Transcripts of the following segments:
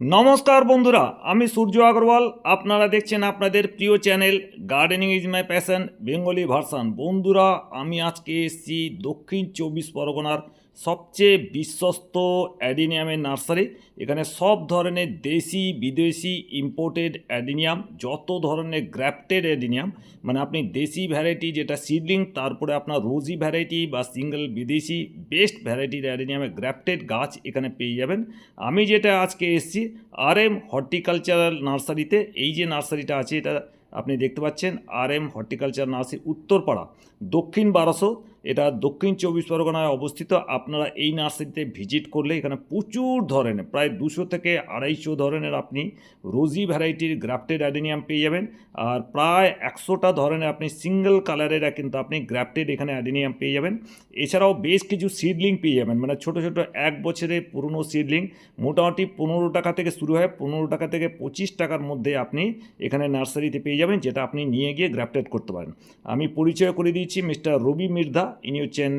নমস্কার বন্ধুরা, আমি সূর্য আগরওয়াল। আপনারা দেখছেন আপনাদের প্রিয় channel gardening is my passion Bengali version বন্ধুরা, আমি আজকে এসেছি দক্ষিণ চব্বিশ পরগনার সবচেয়ে বিশ্বস্ত অ্যাডিনিয়ামের নার্সারি। এখানে সব ধরনের দেশি, বিদেশি ইম্পোর্টেড অ্যাডিনিয়াম, যত ধরনের গ্রাফটেড অ্যাডিনিয়াম মানে আপনি দেশি ভ্যারাইটি যেটা সিডলিং তারপরে আপনার রোজি ভ্যারাইটি বা সিঙ্গেল বিদেশি বেস্ট ভ্যারাইটির অ্যাডিনিয়ামের গ্রাফটেড গাছ এখানে পেয়ে যাবেন। আমি যেটা আজকে এসেছি আর এম হর্টিকালচারাল নার্সারিতে, এই যে নার্সারিটা আছে এটা আপনি দেখতে পাচ্ছেন R M horticulture nursery, Uttarpara, Dakshin Barasat এটা দক্ষিণ চব্বিশ পরগনায় অবস্থিত। আপনারা এই নার্সারিতে ভিজিট করলে এখানে প্রচুর ধরনের, প্রায় দুশো থেকে আড়াইশো ধরনের আপনি রোজি ভ্যারাইটির গ্রাফটেড অ্যাডেনিয়াম পেয়ে যাবেন। আর প্রায় একশোটা ধরনের আপনি সিঙ্গেল কালারের কিন্তু আপনি গ্রাফটেড এখানে অ্যাডেনিয়াম পেয়ে যাবেন। এছাড়াও বেশ কিছু সিডলিং পেয়ে যাবেন মানে ছোট ছোট এক বছরের পুরনো সিডলিং। মোটামুটি পনেরো টাকা থেকে শুরু হয়, পনেরো টাকা থেকে পঁচিশ টাকার মধ্যে আপনি এখানে নার্সারিতে পেয়ে যাবেন, যেটা আপনি নিয়ে গিয়ে গ্রাফটেড করতে পারেন। আমি পরিচয় করে দিয়েছি মিস্টার রবি মির্ধা। ইনি হচ্ছেন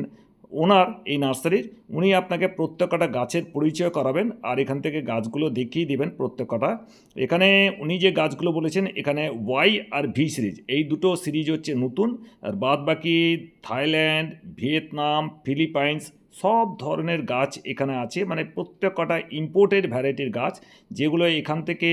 ওনার এই নার্সারির, উনি আপনাকে প্রত্যেকটা গাছের পরিচয় করাবেন আর এখান থেকে গাছগুলো দেখিয়ে দেবেন প্রত্যেকটা। এখানে উনি যে গাছগুলো বলেছেন, এখানে ওয়াই আর ভি সিরিজ, এই দুটো সিরিজ হচ্ছে নতুন। আর বাদ বাকি থাইল্যান্ড, ভিয়েতনাম, ফিলিপাইন্স সব ধরনের গাছ এখানে আছে মানে প্রত্যেকটা ইম্পোর্টেড ভ্যারাইটির গাছ, যেগুলো এখান থেকে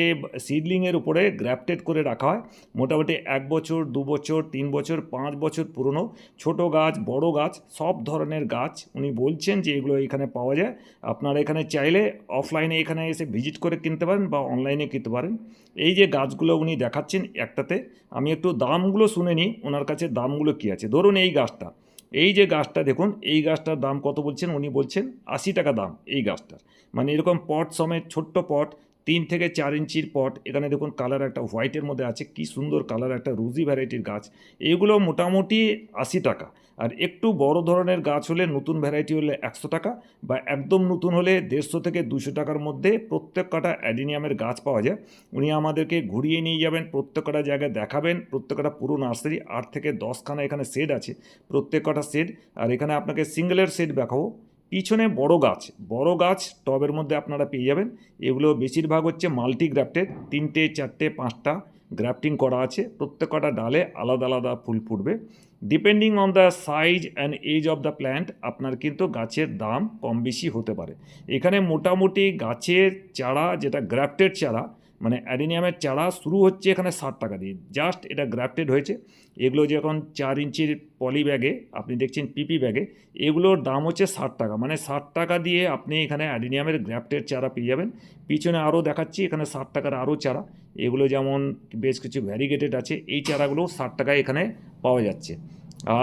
সিডলিংয়ের উপরে গ্রাফটেড করে রাখা হয়। মোটামুটি এক বছর, দু বছর, তিন বছর, পাঁচ বছর পুরনো, ছোট গাছ, বড় গাছ, সব ধরনের গাছ উনি বলছেন যে এগুলো এখানে পাওয়া যায়। আপনারা এখানে চাইলে অফলাইনে এখানে এসে ভিজিট করে কিনতে পারেন বা অনলাইনে কিনতে পারেন। এই যে গাছগুলো উনি দেখাচ্ছেন একটাতে, আমি একটু দামগুলো শুনে নিই, ওনার কাছে দামগুলো কী আছে? ধরুন এই গাছটা এই যে গাছটা দেখুন, এই গাছটার দাম কত বলছেন? উনি বলছেন আশি টাকা দাম, এই গাছটার। মানে এরকম পট সমেত, ছোট্ট পট তিন থেকে চার ইঞ্চির পট। এখানে দেখুন কালার একটা হোয়াইটের মধ্যে আছে, কি সুন্দর কালার একটা রুজি ভ্যারাইটির গাছ। এগুলো মোটামুটি আশি টাকা। আর একটু বড় ধরনের গাছ হলে নতুন ভ্যারাইটি হলে একশো টাকা বা একদম নতুন হলে দেড়শো থেকে দুশো টাকার মধ্যে প্রত্যেক কটা অ্যাডিনিয়ামের গাছ পাওয়া যায়। উনি আমাদেরকে ঘুরিয়ে নিয়ে যাবেন প্রত্যেকটা জায়গায় দেখাবেন প্রত্যেকটা পুরো নার্সারি, আট থেকে দশখানা এখানে সেট আছে। প্রত্যেক কটা সেট আর এখানে আপনাকে সিঙ্গেলের সেট দেখাবো। পিছনে বড় গাছ বড় গাছ টবের মধ্যে আপনারা পেয়ে যাবেন। এগুলো বেশিরভাগ হচ্ছে মাল্টি গ্রাফটেড তিনটে, চারটে, পাঁচটা গ্রাফটিং করা আছে। প্রত্যেকটা ডালে আলাদা আলাদা ফুল ফুটবে। Depending on the size and age of the plant আপনার কিন্তু গাছের দাম কম বেশি হতে পারে। এখানে মোটামুটি গাছের চারা, যেটা গ্রাফটেড চারা মানে অ্যাডিনিয়ামের চারা শুরু হচ্ছে এখানে ষাট টাকা দিয়ে। জাস্ট এটা গ্রাফটেড হয়েছে। এগুলো যখন চার ইঞ্চির পলি ব্যাগে, আপনি দেখছেন পিপি ব্যাগে, এগুলোর দাম হচ্ছে ষাট টাকা। মানে ষাট টাকা দিয়ে আপনি এখানে অ্যাডিনিয়ামের গ্রাফটেড চারা পেয়ে যাবেন। পিছনে আরও দেখাচ্ছি, এখানে ষাট টাকার আরও চারা। এগুলো যেমন বেশ কিছু ভ্যারিগেটেড আছে, এই চারাগুলো ষাট টাকায় এখানে পাওয়া যাচ্ছে।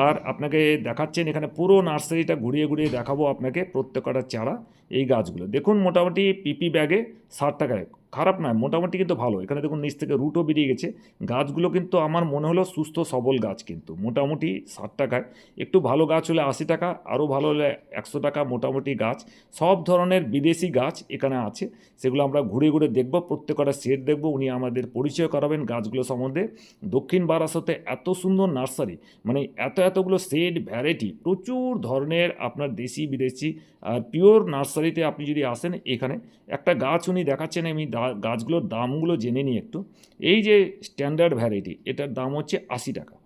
আর আপনাকে দেখাচ্ছেন, এখানে পুরো নার্সারিটা ঘুরিয়ে ঘুরিয়ে দেখাবো আপনাকে প্রত্যেকটা চারা, এই গাছগুলো। দেখুন মোটামুটি পিপি ব্যাগে ষাট টাকায় খারাপ নয়, মোটামুটি কিন্তু ভালো। এখানে দেখুন নিচ থেকে রুটও বেরিয়ে গেছে। গাছগুলো কিন্তু আমার মনে হলো সুস্থ, সবল গাছ কিন্তু। মোটামুটি ষাট টাকায়। একটু ভালো গাছ হলে আশি টাকা, আরও ভালো হলে একশো টাকা মোটামুটি গাছ। সব ধরনের বিদেশি গাছ এখানে আছে। সেগুলো আমরা ঘুরে ঘুরে দেখব, প্রত্যেকটা সেট দেখব, উনি আমাদের পরিচয় করাবেন গাছগুলো সম্বন্ধে। দক্ষিণ বারাসতে এত সুন্দর নার্সারি মানে এত এতগুলো সেট ভ্যারাইটি প্রচুর ধরনের আপনার দেশি বিদেশি আর পিওর নার্সারিতে আপনি যদি আসেন এখানে, একটা গাছ উনি দেখাচ্ছেন আমি গাছগুলোর দামগুলো জেনে নিই একটু। এই যে স্ট্যান্ডার্ড ভ্যারাইটি এটার দাম হচ্ছে আশি টাকা।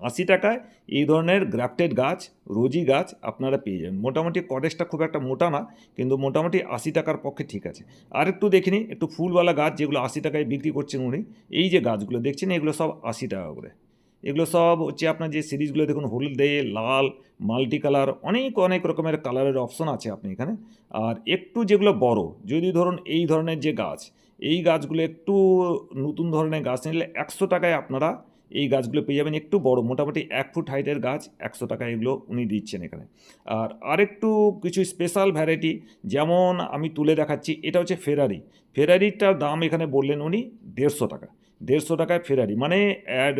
আশি টাকায় এই ধরনের গ্রাফটেড গাছ, রোজি গাছ আপনারা পেয়ে যাবেন। মোটামুটি কটেজটা খুব একটা মোটা না, কিন্তু মোটামুটি আশি টাকার পক্ষে ঠিক আছে। আর একটু দেখে নিই, একটু ফুলওয়ালা গাছ যেগুলো আশি টাকায় বিক্রি করছেন উনি, এই যে গাছগুলো দেখছেন, এগুলো সব আশি টাকা করে। এগুলো সব হচ্ছে আপনার যে সিরিজগুলো, দেখুন হলুদে লাল, মাল্টি কালার, অনেক অনেক রকমের কালারের অপশন আছে আপনি এখানে। আর একটু যেগুলো বড়, যদি ধরুন এই ধরনের যে গাছ, এই গাছগুলো একটু নতুন ধরনের গাছ নিলে একশো টাকায় আপনারা এই গাছগুলো পেয়ে যাবেন। একটু বড়, মোটামুটি এক ফুট হাইটের গাছ, একশো টাকা এগুলো উনি দিচ্ছেন এখানে। আর আরেকটু কিছু স্পেশাল ভ্যারাইটি যেমন আমি তুলে দেখাচ্ছি, এটা হচ্ছে ফেরারি ফেরারিটার দাম এখানে বললেন উনি দেড়শো টাকা। দেড়শো টাকায় ফেরারি মানে অ্যাড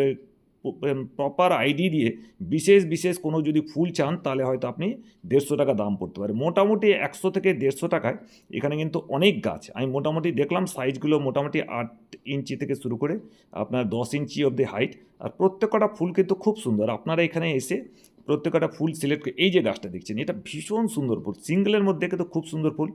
প্রপার আইডি দিয়ে বিশেষ বিশেষ কোনো যদি ফুল চান, তাহলে হয়তো আপনি দেড়শো টাকা দাম পড়তে পারে। মোটামুটি একশো থেকে দেড়শো টাকায় এখানে কিন্তু অনেক গাছ। আমি মোটামুটি দেখলাম সাইজগুলো মোটামুটি আট ইঞ্চি থেকে শুরু করে আপনার দশ ইঞ্চি অব দি হাইট আর প্রত্যেকটা ফুল কিন্তু খুব সুন্দর। আপনারা এখানে এসে প্রত্যেকটা ফুল সিলেক্ট করে, এই যে গাছটা দেখছেন, এটা ভীষণ সুন্দর ফুল। সিঙ্গেলের মধ্যে কিন্তু খুব সুন্দর ফুল।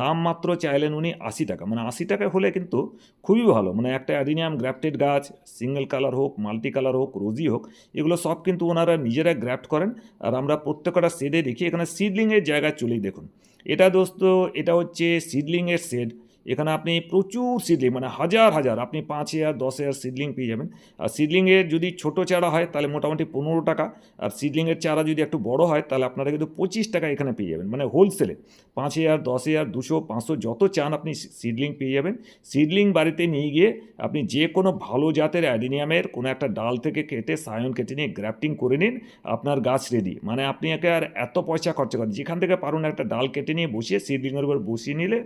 দাম মাত্র চাইলেন উনি আশি টাকা। মানে আশি টাকা হলে কিন্তু খুবই ভালো। মানে একটা অ্যাডিনিয়াম গ্রাফটেড গাছ সিঙ্গেল কালার হোক মাল্টি কালার হোক রোজি হোক, এগুলো সব কিন্তু ওনারা নিজেরা গ্রাফট করেন। আর আমরা প্রত্যেকটা শেডে দেখি, এখানে সিডলিংয়ের জায়গায় চলেই দেখুন। এটা দোস্ত, এটা হচ্ছে সিডলিংয়ের শেড এখানে আপনি প্রচুর সিডলিং মানে হাজার হাজার, আপনি পাঁচ হাজার, দশ হাজার সিডলিং পেয়ে যাবেন। আর সিডলিংয়ের যদি ছোট চারা হয়, তাহলে মোটামুটি পনেরো টাকা। আর সিডলিংয়ের চারা যদি একটু বড় হয়, তাহলে আপনারা কিন্তু পঁচিশ টাকা এখানে পেয়ে যাবেন মানে হোলসেলে পাঁচ হাজার, দশ হাজার, দুশো, পাঁচশো যত চান আপনি সিডলিং পেয়ে যাবেন। সিডলিং বাড়িতে নিয়ে গিয়ে আপনি যে কোনো ভালো জাতের অ্যাডিনিয়ামের কোনো একটা ডাল থেকে কেটে, সায়ন কেটে নিয়ে গ্রাফটিং করে নিন, আপনার গাছ রেডি মানে আপনি একে আর এত পয়সা খরচা করেন, যেখান থেকে পারুন একটা ডাল কেটে নিয়ে বসিয়ে সিডলিংয়ের উপর বসিয়ে নিলে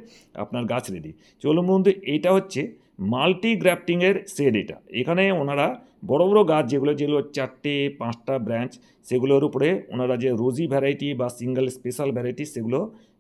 আপনার গাছ রেডি চলুন বন্ধু এটা হচ্ছে মাল্টি গ্রাফটিংয়ের শেড এটা। এখানে ওনারা বড় বড় গাছ যেগুলো যেগুলো চারটে, পাঁচটা ব্রাঞ্চ, সেগুলোর উপরে ওনারা যে রোজি ভ্যারাইটি বা সিঙ্গেল স্পেশাল ভ্যারাইটি সেগুলো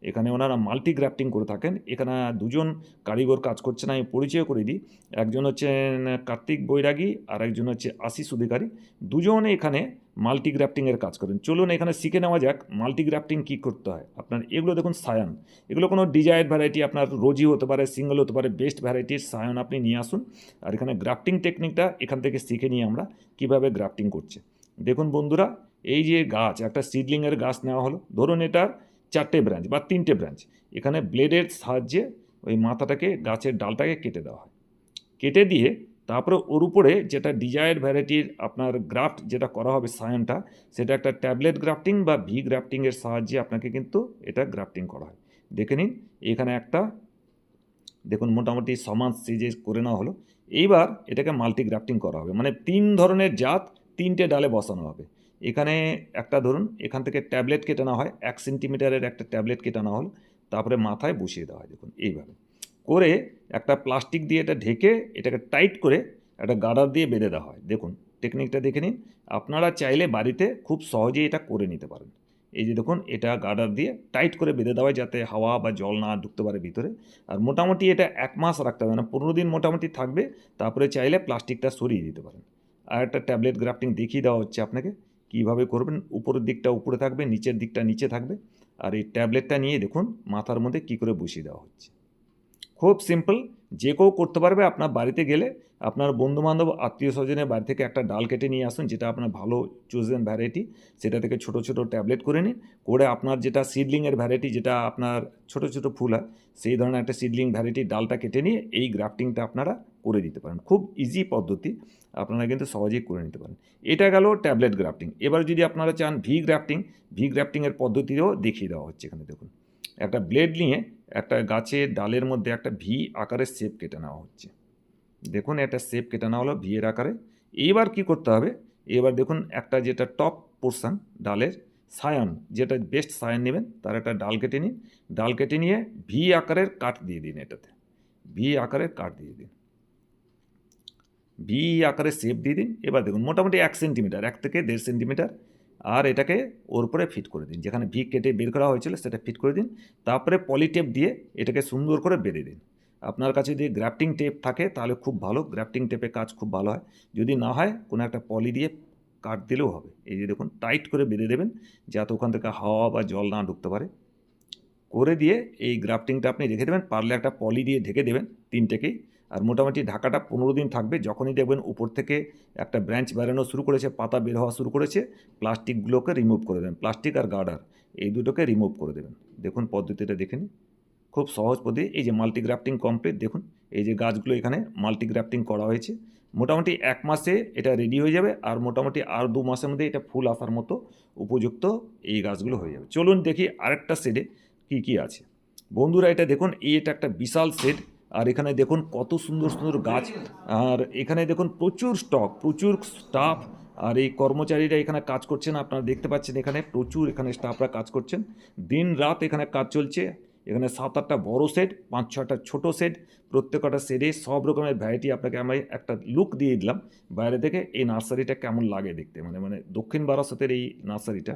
এখানে ওনারা মাল্টি গ্রাফটিং করে থাকেন। এখানে দুজন কারিগর কাজ করছেন আমি পরিচয় করে দিই। একজন হচ্ছেন কার্তিক বৈরাগী আর একজন হচ্ছে আশিস অধিকারী। দুজনে এখানে মাল্টি গ্রাফটিংয়ের কাজ করেন। চলুন এখানে শিখে নেওয়া যাক মাল্টিগ্রাফটিং কী করতে হয়। আপনার এগুলো দেখুন সায়ান এগুলো কোনো ডিজায়ার ভ্যারাইটি আপনার রোজি হতে পারে সিঙ্গেল হতে পারে বেস্ট ভ্যারাইটির সায়ন আপনি নিয়ে আসুন। আর এখানে গ্রাফটিং টেকনিকটা এখান থেকে শিখে নিয়ে আমরা কীভাবে গ্রাফটিং করছে। দেখুন বন্ধুরা, এই যে গাছ, একটা সিডলিংয়ের গাছ নেওয়া হলো। ধরুন এটার চারটে ব্রাঞ্চ বা তিনটে ব্রাঞ্চ এখানে ব্লেডের সাহায্যে ওই মাথাটাকে, গাছের ডালটাকে কেটে দেওয়া হয়। কেটে দিয়ে তারপরে ওর উপরে যেটা ডিজায়ার ভ্যারাইটির আপনার গ্রাফট যেটা করা হবে সায়নটা সেটা একটা ট্যাবলেট গ্রাফটিং বা ভি গ্রাফটিংয়ের সাহায্যে আপনাকে কিন্তু এটা গ্রাফটিং করা হয়। দেখে নিন, এখানে একটা, দেখুন মোটামুটি সমান সিজে করে নেওয়া হলো। এইবার এটাকে মাল্টি গ্রাফটিং করা হবে মানে তিন ধরনের জাত, তিনটে ডালে বসানো হবে। এখানে একটা ধরুন, এখান থেকে ট্যাবলেট কেটে নেওয়া হয়, এক সেন্টিমিটারের একটা ট্যাবলেট কেটে নেওয়া হলো, তারপরে মাথায় বসিয়ে দেওয়া হয়, দেখুন, এইভাবে। করে একটা প্লাস্টিক দিয়ে এটা ঢেকে এটাকে টাইট করে একটা গার্ডার দিয়ে বেঁধে দেওয়া হয়। দেখুন, টেকনিকটা দেখে নিন। আপনারা চাইলে বাড়িতে খুব সহজেই এটা করে নিতে পারেন। এই যে দেখুন, এটা গার্ডার দিয়ে টাইট করে বেঁধে দেওয়া হয় যাতে হাওয়া বা জল না ঢুকতে পারে ভিতরে। আর মোটামুটি এটা এক মাস রাখতে হবে না পনেরো দিন মোটামুটি থাকবে। তারপরে চাইলে প্লাস্টিকটা সরিয়ে দিতে পারেন। আর একটা ট্যাবলেট গ্রাফটিং দেখিয়ে দেওয়া হচ্ছে আপনাকে। কীভাবে করবেন? উপরের দিকটা উপরে থাকবে, নিচের দিকটা নিচে থাকবে। আর এই ট্যাবলেটটা নিয়ে দেখুন, মাথার মধ্যে কী করে বসিয়ে দেওয়া হচ্ছে। খুব সিম্পল যে কেউ করতে পারবে আপনার বাড়িতে গেলে আপনার বন্ধুবান্ধব, আত্মীয় স্বজনের বাড়ি থেকে একটা ডাল কেটে নিয়ে আসুন, যেটা আপনার ভালো চুজেন ভ্যারাইটি সেটা থেকে ছোট ছোট ট্যাবলেট করে নিন, করে আপনার যেটা সিডলিংয়ের ভ্যারাইটি যেটা আপনার ছোট ছোট ফুল হয়, সেই ধরনের একটা সিডলিং ভ্যারাইটির ডালটা কেটে নিয়ে এই গ্রাফটিংটা আপনারা করে দিতে পারেন। খুব ইজি পদ্ধতি, আপনারা কিন্তু সহজেই করে নিতে পারেন। এটা গেল ট্যাবলেট গ্রাফটিং এবার যদি আপনারা চান ভি গ্রাফটিং ভি গ্রাফটিংয়ের পদ্ধতিও দেখিয়ে দেওয়া হচ্ছে এখানে, দেখুন। একটা ব্লেড নিয়ে একটা গাছের ডালের মধ্যে একটা ভি আকারের শেপ কেটে নেওয়া হচ্ছে। দেখুন একটা শেপ কেটে নেওয়া হলো ভি এর আকারে। এইবার কি করতে হবে? এবার দেখুন, একটা যেটা টপ পোর্শন ডালের সায়ন যেটা বেস্ট সায়ন নেবেন, তার একটা ডাল কেটে নিন। ডাল কেটে নিয়ে ভি আকারের কাট দিয়ে দিন এটাতে। ভি আকারের কাট দিয়ে দিন। ভি আকারে শেপ দিয়ে দিন। এবার দেখুন, মোটামুটি এক সেন্টিমিটার এক থেকে দেড় সেন্টিমিটার আর এটাকে ওর উপরে ফিট করে দিন। যেখানে ভি কেটে বের করা হয়েছিল সেটা ফিট করে দিন। তারপরে পলিটেপ দিয়ে এটাকে সুন্দর করে বেঁধে দিন। আপনার কাছে যদি গ্রাফটিং টেপ থাকে, তাহলে খুব ভালো। গ্রাফটিং টেপে কাজ খুব ভালো হয়। যদি না হয়, কোনো একটা পলি দিয়ে কাট দিলেও হবে। এই যে দেখুন, টাইট করে বেঁধে দেবেন, যাতে ওখান থেকে হাওয়া বা জল না ঢুকতে পারে। করে দিয়ে এই গ্রাফটিংটা আপনি রেখে দেবেন। পারলে একটা পলি দিয়ে ঢেকে দেবেন তিনটেকেই। আর মোটামুটি ঢাকাটা পনেরো দিন থাকবে। যখনই দেখবেন উপর থেকে একটা ব্রাঞ্চ বেরোনো শুরু করেছে, পাতা বের হওয়া শুরু করেছে, প্লাস্টিকগুলোকে রিমুভ করে দেবেন, প্লাস্টিক আর গার্ডার, এই দুটোকে রিমুভ করে দেবেন। দেখুন পদ্ধতিটা দেখে নিন। খুব সহজ পদ্ধতি, এই যে মাল্টিগ্রাফটিং কমপ্লিট দেখুন, এই যে গাছগুলো এখানে মাল্টিগ্রাফটিং করা হয়েছে। মোটামুটি এক মাসে এটা রেডি হয়ে যাবে আর মোটামুটি আর দু মাসের মধ্যে এটা ফুল আসার মতো উপযুক্ত এই গাছগুলো হয়ে যাবে। চলুন দেখি আরেকটা সেডে কী কী আছে। বন্ধুরা, এটা দেখুন, এই এটা একটা বিশাল সেট আর এখানে দেখুন কত সুন্দর সুন্দর গাছ। আর এখানে দেখুন প্রচুর স্টক প্রচুর স্টাফ আর এই কর্মচারীরা এখানে কাজ করছেন, আপনারা দেখতে পাচ্ছেন এখানে প্রচুর এখানে স্টাফরা কাজ করছেন। দিন রাত এখানে কাজ চলছে। এখানে সাত আটটা বড় সেট পাঁচ ছটা ছোট সেট প্রত্যেকটা সেটে সব রকমের ভ্যারাইটি আপনাকে আমি একটা লুক দিয়ে দিলাম। বাইরে থেকে এই নার্সারিটা কেমন লাগে দেখতে মানে মানে দক্ষিণ বারাসতের এই নার্সারিটা।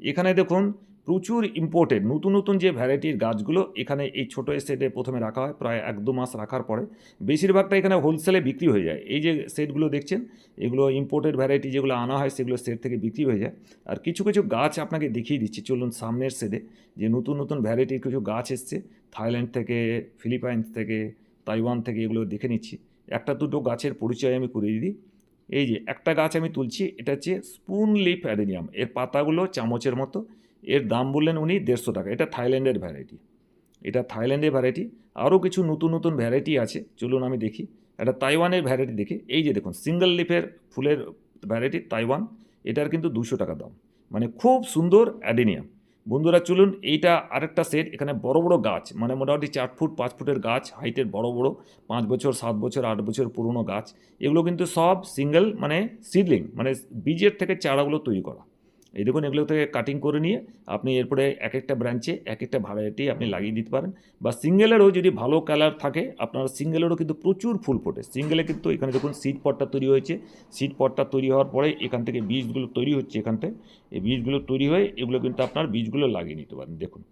এখানে দেখুন প্রচুর ইম্পোর্টেড নতুন নতুন যে ভ্যারাইটির গাছগুলো এখানে এই ছোটো সেটে প্রথমে রাখা হয়, প্রায় এক দু মাস রাখার পরে। বেশিরভাগটা এখানে হোলসেলে বিক্রি হয়ে যায়। এই যে সেটগুলো দেখছেন, এগুলো ইম্পোর্টেড ভ্যারাইটি যেগুলো আনা হয়, সেগুলো সেট থেকে বিক্রি হয়ে যায়। আর কিছু কিছু গাছ আপনাকে দেখিয়ে দিচ্ছি, চলুন সামনের সেটে যে নতুন নতুন ভ্যারাইটির কিছু গাছ এসছে থাইল্যান্ড থেকে ফিলিপাইন্স থেকে তাইওয়ান থেকে, এগুলো দেখে নিচ্ছি। একটা, দুটো গাছের পরিচয় আমি করিয়ে দিই। এই যে একটা গাছ আমি তুলছি, এটা হচ্ছে স্পুন লিফ অ্যাডেনিয়াম এর পাতাগুলো চামচের মতো এর দাম বললেন উনি দেড়শো টাকা। এটা থাইল্যান্ডের ভ্যারাইটি এটা থাইল্যান্ডের ভ্যারাইটি আরও কিছু নতুন নতুন ভ্যারাইটি আছে। চলুন আমি দেখি। একটা তাইওয়ানের ভ্যারাইটি দেখি। এই যে দেখুন সিঙ্গেল লিফের ফুলের ভ্যারাইটি তাইওয়ান। এটার কিন্তু দুশো টাকা দাম। মানে খুব সুন্দর অ্যাডেনিয়াম বন্ধুরা, চলুন এইটা আরেকটা সেট এখানে বড় বড় গাছ। মানে মোটামুটি চার ফুট, পাঁচ ফুটের গাছ। হাইটের বড় বড়। পাঁচ বছর, সাত বছর, আট বছর পুরনো গাছ। এগুলো কিন্তু সব সিঙ্গেল মানে সিডলিং মানে বীজের থেকে চারাগুলো তৈরি করা। এই দেখুন, এগুলো থেকে কাটিং করে নিয়ে আপনি এরপরে এক একটা ব্রাঞ্চে এক একটা ভ্যারাইটি আপনি লাগিয়ে দিতে পারেন। বা সিঙ্গেলেরও যদি ভালো কালার থাকে, আপনার সিঙ্গেলেরও কিন্তু প্রচুর ফুল ফোটে। সিঙ্গেলে কিন্তু এখানে দেখুন সিড পটটা তৈরি হয়েছে। সিড পটটা তৈরি হওয়ার পরে এখান থেকে বীজগুলো তৈরি হচ্ছে এখান থেকে এই বীজগুলো তৈরি হয়ে এগুলো কিন্তু আপনার বীজগুলো লাগিয়ে নিতে পারেন। দেখুন,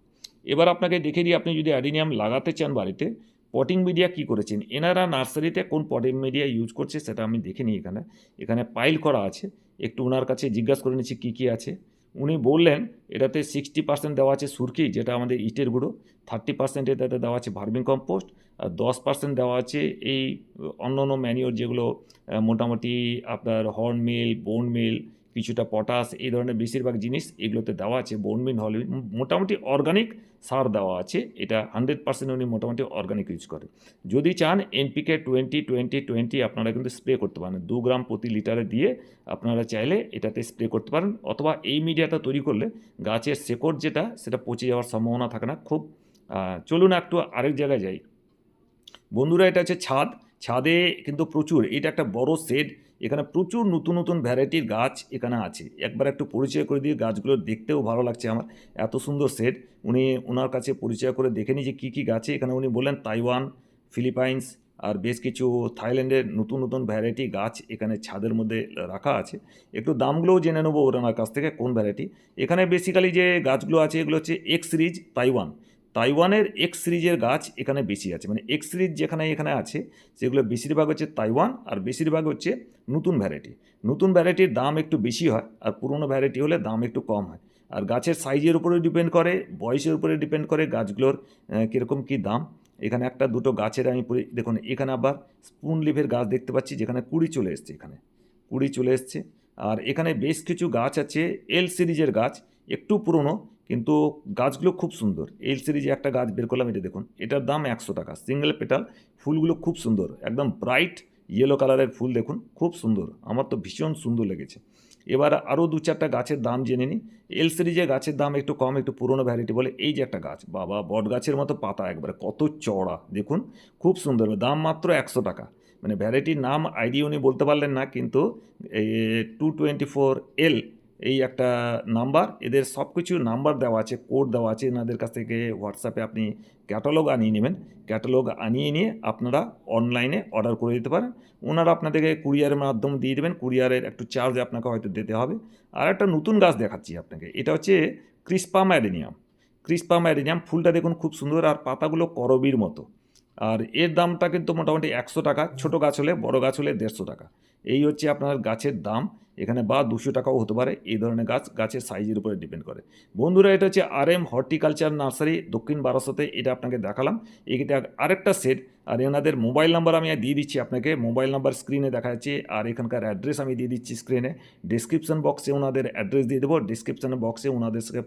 এবার আপনাকে দেখে দিই আপনি যদি অ্যাডিনিয়াম লাগাতে চান বাড়িতে পটিং মিডিয়া কি করেছেন? এনারা নার্সারিতে কোন পটিং মিডিয়া ইউজ করছে সেটা আমি দেখে নিই এখানে। এখানে পাইল করা আছে। একটু ওনার কাছে জিজ্ঞাসা করে নিচ্ছি কী কী আছে। উনি বললেন, এটাতে সিক্সটি পার্সেন্ট দেওয়া আছে সুরকি, যেটা আমাদের ইটের গুঁড়ো। থার্টি পার্সেন্ট এটাতে দেওয়া আছে ভার্মিং কম্পোস্ট আর দশ পার্সেন্ট দেওয়া আছে এই অন্য অন্য ম্যানিওর যেগুলো মোটামুটি আপনার হর্ন মিল বোন মিল কিছুটা পটাশ এই ধরনের বেশিরভাগ জিনিস এগুলোতে দেওয়া আছে। বোন মিল হল মোটামুটি অর্গানিক সার দেওয়া আছে। এটা হান্ড্রেড পার্সেন্ট উনি মোটামুটি অর্গানিক ইউজ করে। যদি চান এনপিকে টোয়েন্টি টোয়েন্টি টোয়েন্টি আপনারা কিন্তু স্প্রে করতে পারেন। দু গ্রাম প্রতি লিটারে দিয়ে আপনারা চাইলে এটাতে স্প্রে করতে পারেন। অথবা এই মিডিয়াটা তৈরি করলে গাছের শেকড় যেটা, সেটা পচে যাওয়ার সম্ভাবনা থাকে না। খুব চলুন একটু আরেক জায়গায় যাই। বন্ধুরা, এটা হচ্ছে ছাদ। ছাদে কিন্তু প্রচুর, এটা একটা বড় শেড এখানে প্রচুর নতুন নতুন ভ্যারাইটির গাছ এখানে আছে। একবার একটু পরিচয় করে দিয়ে গাছগুলো দেখতেও ভালো লাগছে আমার, এত সুন্দর শেড উনি ওনার কাছে পরিচয় করে দেখে নিই যে কী কী গাছে, এখানে উনি বললেন তাইওয়ান, ফিলিপাইন্স, আর বেশ কিছু থাইল্যান্ডের নতুন নতুন ভ্যারাইটি গাছ এখানে ছাদের মধ্যে রাখা আছে। একটু দামগুলোও জেনে নেব ওনার কাছ থেকে কোন ভ্যারাইটি এখানে বেসিক্যালি যে গাছগুলো আছে, এগুলো হচ্ছে এক্স সিরিজ তাইওয়ান। তাইওয়ানের এক্স সিরিজের গাছ এখানে বেশি আছে। মানে এক্স সিরিজ যেখানে এখানে আছে, সেগুলো বেশিরভাগ হচ্ছে তাইওয়ান আর বেশিরভাগ হচ্ছে নতুন ভ্যারাইটি। নতুন ভ্যারাইটির দাম একটু বেশি হয় আর পুরনো ভ্যারাইটি হলে দাম একটু কম হয়। আর গাছের সাইজের উপরে ডিপেন্ড করে, বয়সের উপরে ডিপেন্ড করে গাছগুলোর কীরকম কী দাম। এখানে একটা দুটো গাছের আমি দেখুন, এখানে আবার স্পুন লিভের গাছ দেখতে পাচ্ছি, যেখানে কুড়ি চলে এসছে এখানে। কুড়ি চলে এসছে। আর এখানে বেশ কিছু গাছ আছে এল সিরিজের গাছ, একটু পুরনো কিন্তু গাছগুলো খুব সুন্দর। এল সিরিজে একটা গাছ বের করলাম, এটা দেখুন, এটার দাম একশো টাকা। সিঙ্গেল পেটাল ফুলগুলো খুব সুন্দর, একদম ব্রাইট ইয়েলো কালারের ফুল দেখুন, খুব সুন্দর, আমার তো ভীষণ সুন্দর লেগেছে। এবার আরও দু চারটা গাছের দাম জেনে নিই। এল সিরিজের গাছের দাম একটু কম, একটু পুরনো ভ্যারাইটি বলে, এই যে একটা গাছ, বাবা, বট গাছের মতো পাতা একবারে, কত চড়া দেখুন, খুব সুন্দর দাম মাত্র একশো টাকা। মানে ভ্যারাইটির নাম আইডি উনি বলতে পারলেন না, কিন্তু টু টোয়েন্টি ফোর এল এই একটা নাম্বার, এদের সব কিছু নাম্বার দেওয়া আছে, কোড দেওয়া আছে। এনাদের কাছ থেকে হোয়াটসঅ্যাপে আপনি ক্যাটালগ আনিয়ে নেবেন। ক্যাটালগ আনিয়ে নিয়ে আপনারা অনলাইনে অর্ডার করে দিতে পারেন। ওনারা আপনাদেরকে কুরিয়ারের মাধ্যম দিয়ে দেবেন। কুরিয়ারের একটু চার্জ আপনাকে হয়তো দিতে হবে। আর একটা নতুন গাছ দেখাচ্ছি আপনাকে। এটা হচ্ছে ক্রিসপাম অ্যাডেনিয়াম ক্রিসপাম অ্যাডেনিয়াম ফুলটা দেখুন খুব সুন্দর আর পাতাগুলো করবির মতো। আর এর দামটা কিন্তু মোটামুটি একশো টাকা। ছোটো গাছ হলে, বড় গাছ হলে দেড়শো টাকা। এই হচ্ছে আপনার গাছের দাম। এখানে বা দুশো টাকাও হতে পারে। এই ধরনের গাছ গাছের সাইজের উপরে ডিপেন্ড করে। বন্ধুরা এটা হচ্ছে আর এম হর্টিকালচার নার্সারি দক্ষিণ বারাসতে। এটা আপনাকে দেখালাম। এটা আরেকটা সেট আর এনাদের মোবাইল নাম্বার আমি দিয়ে দিচ্ছি আপনাকে। মোবাইল নাম্বার স্ক্রিনে দেখা যাচ্ছে। আর এখানকার অ্যাড্রেস আমি দিয়ে দিচ্ছি স্ক্রিনে ডিসক্রিপশন বক্সে ওনাদের অ্যাড্রেস দিয়ে দেবো। ডিসক্রিপশন বক্সে ওনাদের আহ,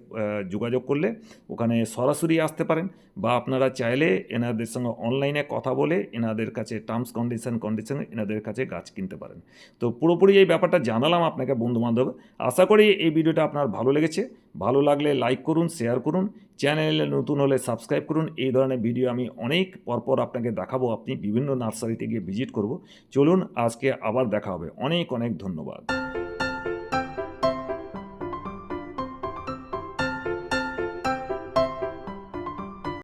যোগাযোগ করলে ওখানে সরাসরি আসতে পারেন বা আপনারা চাইলে এনাদের সঙ্গে অনলাইনে কথা বলে এনাদের কাছে টার্মস কন্ডিশন কন্ডিশন এনাদের কাছে গাছ কিনতে পারেন। তো পুরোপুরি এই ব্যাপারটা জানালাম আপনাকে বন্ধুবান্ধব। আশা করি এই ভিডিওটা আপনার ভালো লেগেছে। ভালো লাগলে লাইক করুন, শেয়ার করুন। চ্যানেলে নতুন হলে সাবস্ক্রাইব করুন। এই ধরনের ভিডিও আমি অনেক পরপর আপনাকে দেখাবো। আপনি বিভিন্ন নার্সারিতে গিয়ে ভিজিট করব। চলুন আজকে আবার দেখা হবে। অনেক অনেক ধন্যবাদ।